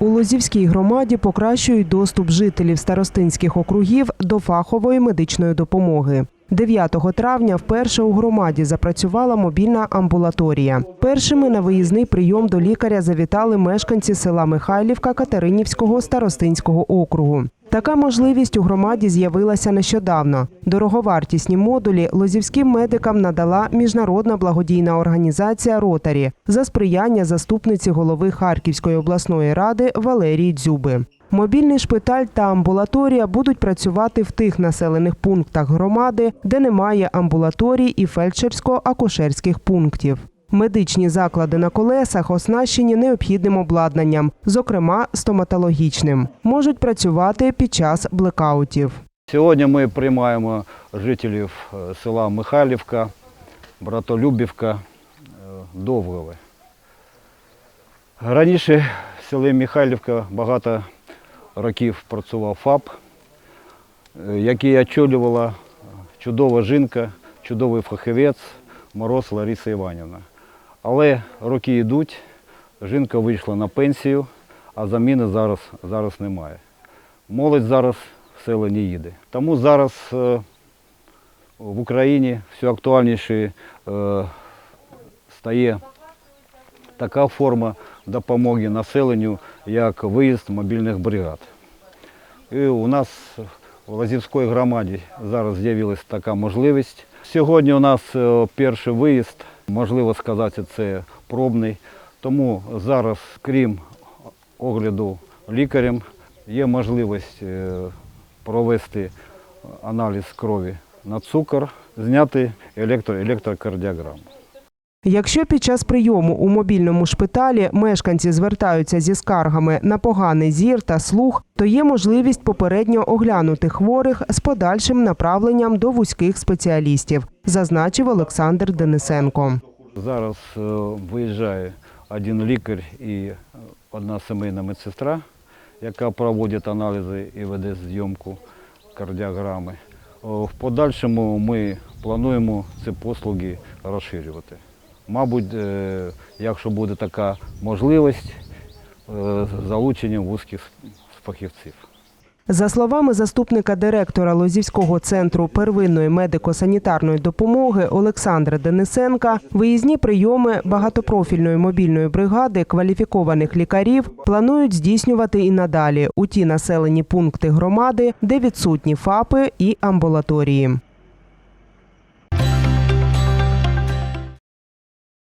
У Лозівській громаді покращують доступ жителів старостинських округів до фахової медичної допомоги. 9 травня вперше у громаді запрацювала мобільна амбулаторія. Першими на виїзний прийом до лікаря завітали мешканці села Михайлівка Катеринівського старостинського округу. Така можливість у громаді з'явилася нещодавно. Дороговартісні модулі лозівським медикам надала міжнародна благодійна організація Ротарі за сприяння заступниці голови Харківської обласної ради Валерії Дзюби. Мобільний шпиталь та амбулаторія будуть працювати в тих населених пунктах громади, де немає амбулаторій і фельдшерсько-акушерських пунктів. Медичні заклади на колесах оснащені необхідним обладнанням, зокрема стоматологічним, можуть працювати під час блекаутів. Сьогодні ми приймаємо жителів е, села Михайлівка, Братолюбівка, е, Довгове. Раніше в селі Михайлівка багато років працював ФАП, е, який очолювала чудова жінка, чудовий фахівець Мороз Лариса Іванівна. Але роки йдуть, жінка вийшла на пенсію, а заміни зараз, зараз немає. Молодь зараз в село не їде. Тому зараз е, в Україні все актуальніше е, стає така форма допомоги населенню, як виїзд мобільних бригад. І у нас в Лазівській громаді зараз з'явилася така можливість. Сьогодні у нас е, перший виїзд, можливо сказати, це пробний. Тому зараз, крім огляду лікарем, є можливість е, провести аналіз крові на цукор, зняти електро електрокардіограму. Якщо під час прийому у мобільному шпиталі мешканці звертаються зі скаргами на поганий зір та слух, то є можливість попередньо оглянути хворих з подальшим направленням до вузьких спеціалістів, зазначив Олександр Денисенко. Зараз е, виїжджає один лікар і е, одна сімейна медсестра, яка проводить аналізи і веде зйомку кардіограми. В подальшому ми плануємо ці послуги розширювати. Мабуть, е, якщо буде така можливість, е, з залученням вузьких фахівців. За словами заступника директора Лозівського центру первинної медико-санітарної допомоги Олександра Денисенка, виїзні прийоми багатопрофільної мобільної бригади кваліфікованих лікарів планують здійснювати і надалі у ті населені пункти громади, де відсутні ФАПи і амбулаторії.